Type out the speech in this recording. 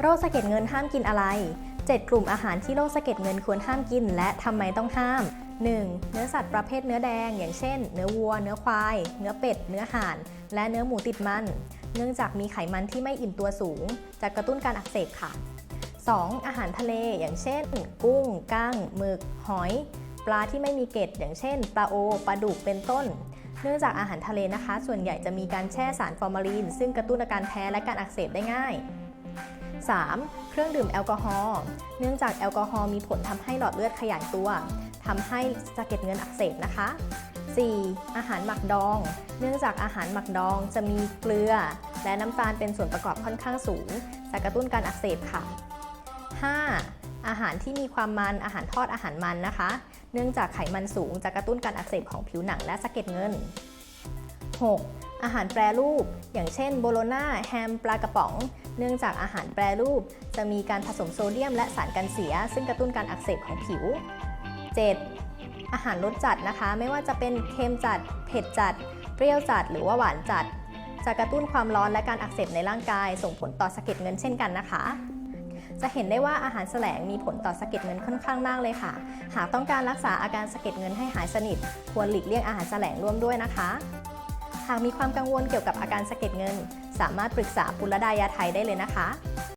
โรคสะเก็ดเงินห้ามกินอะไร 7 กลุ่มอาหารที่โรคสะเก็ดเงินควรห้ามกิน และทำไมต้องห้าม 1. เนื้อสัตว์ประเภทเนื้อแดง อย่างเช่น เนื้อวัว เนื้อควาย เนื้อเป็ด เนื้อห่าน และเนื้อหมูติดมัน เนื่องจากมีไขมันที่ไม่อิ่มตัวสูง จะกระตุ้นการอักเสบค่ะ 2. อาหารทะเล อย่างเช่น กุ้งก้างหมึก หอย ปลาที่ไม่มีเกล็ด อย่างเช่น ปลาโอ ปลาดุก เป็นต้น เนื่องจากอาหารทะเลนะคะ ส่วนใหญ่จะมีการแช่สารฟอร์มาลีน ซึ่งกระตุ้นอาการแพ้และการอักเสบได้ง่าย 3. เครื่องดื่มแอลกอฮอล์เนื่องจากแอลกอฮอล์มีผลทำให้หลอดเลือดขยายตัวทำให้สะเก็ดเงินอักเสบนะคะ 4. อาหารหมักดอง เนื่องจากอาหารหมักดองจะมีเกลือ และน้ำตาลเป็นส่วนประกอบค่อนข้างสูง จะกระตุ้นการอักเสบค่ะ 5. อาหารที่มีความมันอาหารทอดอาหารมันนะคะ เนื่องจากไขมันสูงจะกระตุ้นการอักเสบของผิวหนังและสะเก็ดเงิน 6. อาหารแปรรูป อย่างเช่นโบโลนาแฮมปลากระป๋อง เนื่องจากอาหารแปรรูป จะมีการผสมโซเดียมและสารกันเสีย ซึ่งกระตุ้นการอักเสบของผิว 7. อาหารรสจัดนะคะ ไม่ว่าจะเป็นเค็มจัด เผ็ดจัด เปรี้ยวจัด หรือว่าหวานจัด จะกระตุ้นความร้อนและการอักเสบในร่างกาย ส่งผลต่อสะเก็ดเงินเช่นกันนะคะจะเห็นได้ว่าอาหารแสลงมีผลต่อสะเก็ดเงินค่อนข้างมากเลยค่ะ หากต้องการรักษาอาการสะเก็ดเงินให้หายสนิท ควรหลีกเลี่ยงอาหารแสลงร่วมด้วยนะคะ หากมีความกังวลเกี่ยวกับอาการสะเก็ดเงิน สามารถปรึกษาปุรดายาไทยได้เลยนะคะ